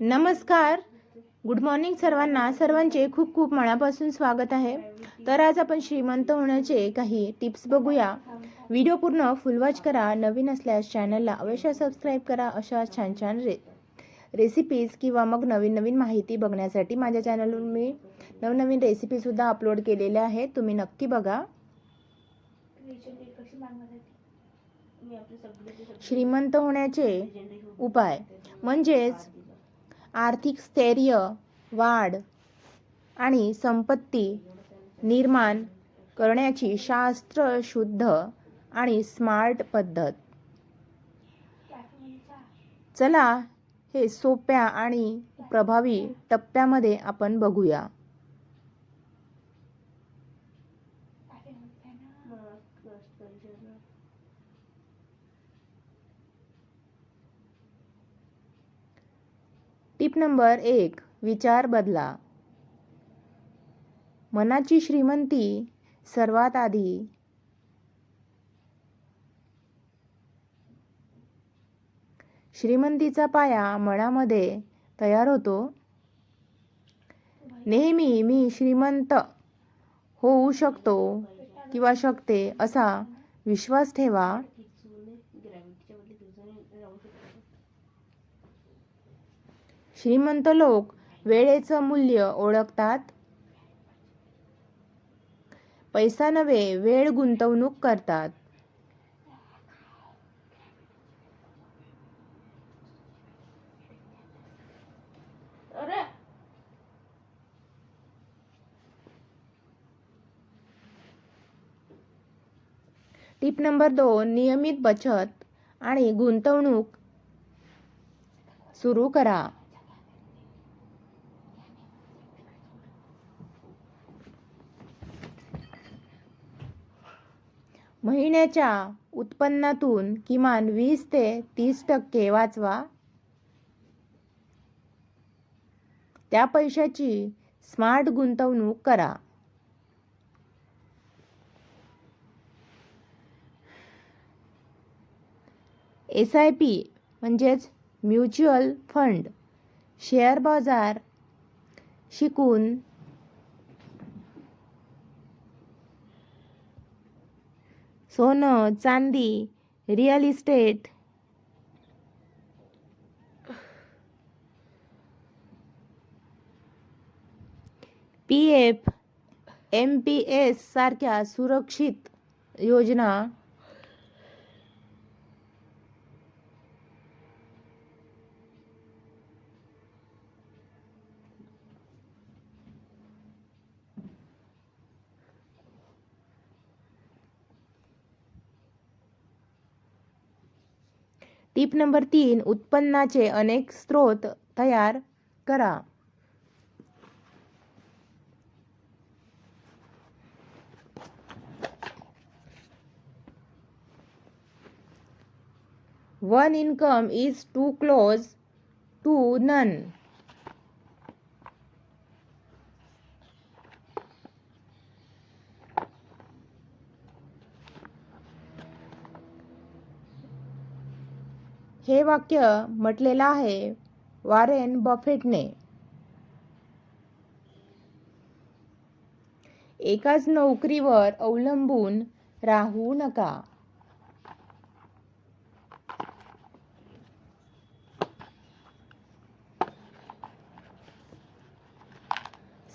नमस्कार. Good morning सर्वांना. सर्वांचे खूप खूप मनापासून स्वागत आहे. तर आज आपण श्रीमंत होण्याचे काही टिप्स बघूया. व्हिडिओ पूर्ण फुल वॉच करा. नवीन असल्यास चॅनलला अवश्य सबस्क्राईब करा अशा छान छान रे रेसिपीज किंवा मग नवीन नवीन माहिती बघण्यासाठी माझ्या चॅनलवर मी नवनवीन रेसिपीसुद्धा अपलोड केलेल्या आहेत. तुम्ही नक्की बघा. श्रीमंत होण्याचे उपाय. म्हणजेच आर्थिक स्थैर्य वाढ आणि संपत्ती निर्माण करण्याची शास्त्रशुद्ध आणि स्मार्ट पद्धत. चला हे सोप्या आणि प्रभावी टप्प्यामध्ये आपण बघूया. टिप नंबर एक विचार बदला. मनाची श्रीमंती सर्वात आधी. श्रीमंतीचा पाया मनामध्ये तयार होतो. नेहमी मी श्रीमंत होऊ शकतो किंवा शकते असा विश्वास ठेवा. श्रीमंत लोक वेळेचं मूल्य ओळखतात? पैसा नव्हे वेळ गुंतवणूक करतात. टिप नंबर दोन नियमित बचत आणि गुंतवणूक सुरू करा. महिन्याच्या उत्पन्नातून किमान वीस ते तीस टक्के वाचवा. त्या पैशाची स्मार्ट गुंतवणूक करा. एस आय पी म्हणजेच म्युच्युअल फंड शेअर बाजार शिकून सोनं चांदी real estate. P F M P S सारख्या सुरक्षित योजना. टीप नंबर तीन उत्पन्नाचे अनेक स्रोत तयार करा. One income is too close to none. हे वाक्य म्हटलेलं आहे वारेन बफेटने. एकाच नोकरीवर अवलंबून राहू नका.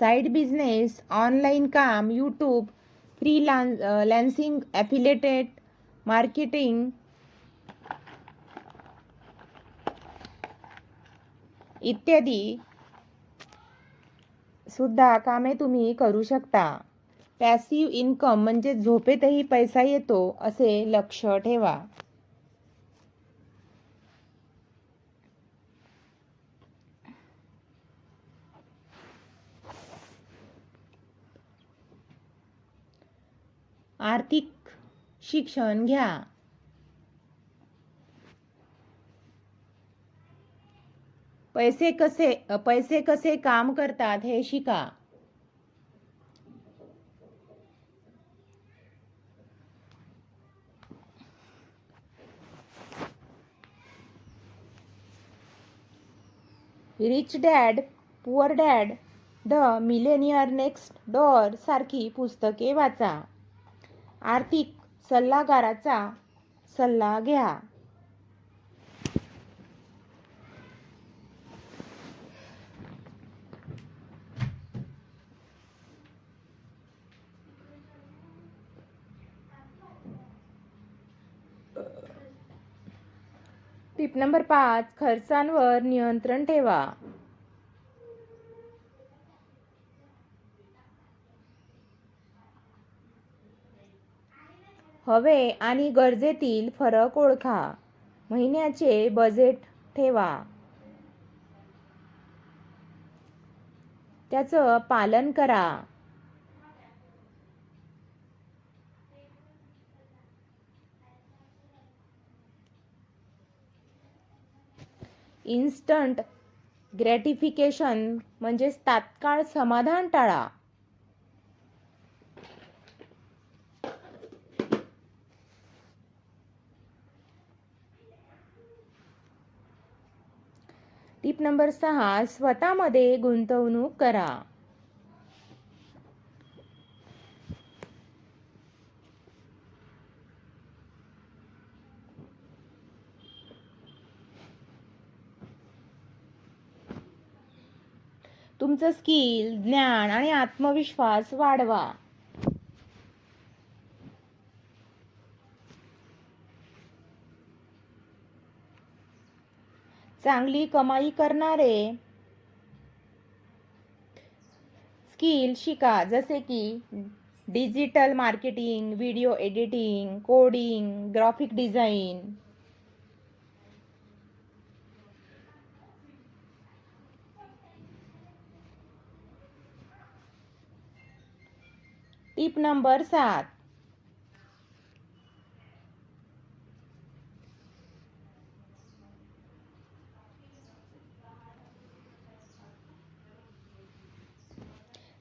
साईड बिझनेस ऑनलाईन काम YouTube freelancing affiliated marketing इत्यादी सुद्धा कामे तुम्ही करू शकता. पॅसिव्ह इन्कम म्हणजे झोपेतही पैसा येतो असे लक्ष ठेवा. आर्थिक शिक्षण घ्या. पैसे कसे पैसे कसे काम करतात हे शिका. Rich dad poor dad the millionaire next door सारखी पुस्तके वाचा. आर्थिक सल्लागाराचा सल्ला घ्या. टिप नंबर पाच खर्चांवर नियंत्रण ठेवा. हवे आणि गरजेतील फरक ओळखा. महिन्याचे बजेट ठेवा. त्याचं पालन करा. इन्स्टंट ग्रॅटिफिकेशन म्हणजेच तात्काळ समाधान टाळा. टिप नंबर सहा स्वतःमध्ये गुंतवणूक करा. तुमचं स्किल ज्ञान आणि आत्मविश्वास वाढवा. चांगली कमाई करणारे स्किल शिका. जसे की digital marketing video editing coding graphic design. Tip number सात.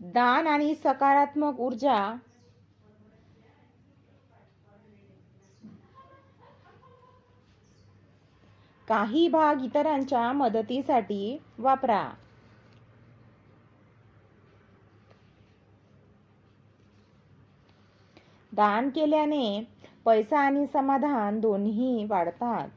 दान आणि सकारात्मक ऊर्जा. काही भाग इतरांच्या मदतीसाठी वापरा. दान केल्याने पैसा आणि समाधान दोन्ही वाढतात.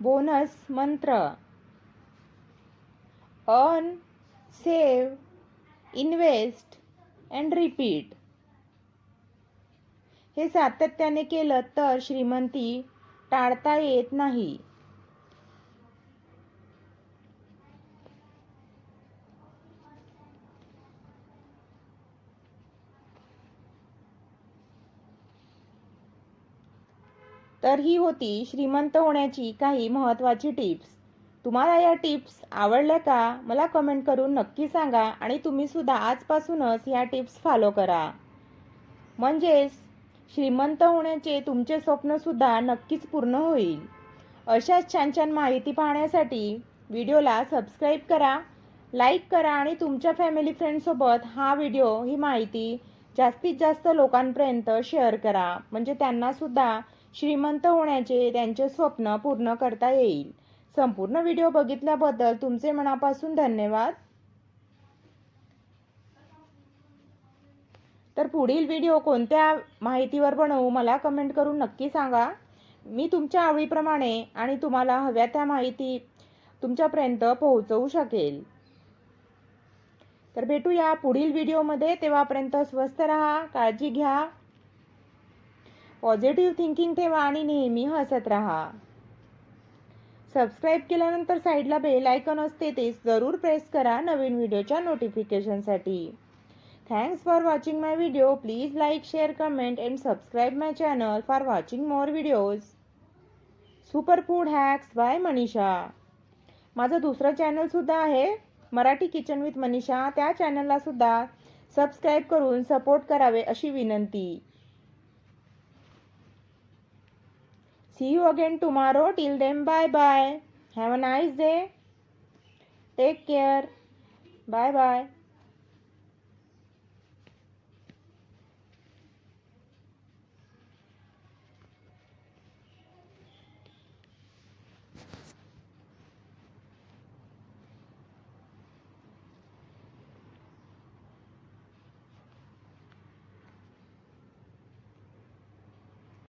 बोनस मंत्र. Earn save invest and repeat. हे सातत्याने केलं तर श्रीमंती टाळता येत नाही. तर ही होती श्रीमंत होण्याची काही महत्त्वाची टिप्स. तुम्हाला या टिप्स आवडल्या का? मला कमेंट करून नक्की सांगा आणि तुम्हीसुद्धा आजपासूनच या टिप्स फॉलो करा. म्हणजेच श्रीमंत होण्याचे तुमचे स्वप्नसुद्धा नक्कीच पूर्ण होईल. अशाच छान छान माहिती पाहण्यासाठी व्हिडिओला सबस्क्राईब करा लाईक करा आणि तुमच्या फॅमिली फ्रेंडसोबत हा व्हिडिओ ही माहिती जास्तीत जास्त लोकांपर्यंत शेअर करा. म्हणजे त्यांनासुद्धा श्रीमंत होण्याचे त्यांचे स्वप्न पूर्ण करता येईल. संपूर्ण व्हिडिओ बघितल्याबद्दल तुमचे मनापासून धन्यवाद. तर पुढील व्हिडिओ कोणत्या माहितीवर बनवू मला कमेंट करून नक्की सांगा. मी तुमच्या आवडीप्रमाणे आणि तुम्हाला हव्या त्या माहिती तुमच्यापर्यंत पोहोचवू शकेल. तर भेटूया पुढील व्हिडिओमध्ये. तेव्हापर्यंत स्वस्त रहा काळजी घ्या. पॉझिटिव्ह थिंकिंग ठेवा आणि नेहमी हसत राहा. सबस्क्राईब केल्यानंतर साईडला बेल आयकॉन असते ते जरूर प्रेस करा नवीन व्हिडिओच्या नोटिफिकेशनसाठी thanks for watching my video please like share comment and subscribe my channel for watching more videos super food hacks by Manisha माझं दुसरं चॅनलसुद्धा आहे मराठी किचन विथ मनीषा त्या चॅनलला सुद्धा सबस्क्राईब करून सपोर्ट करावे अशी विनंती. See you again tomorrow. Till then, bye bye. Have a nice day. Take care. Bye bye.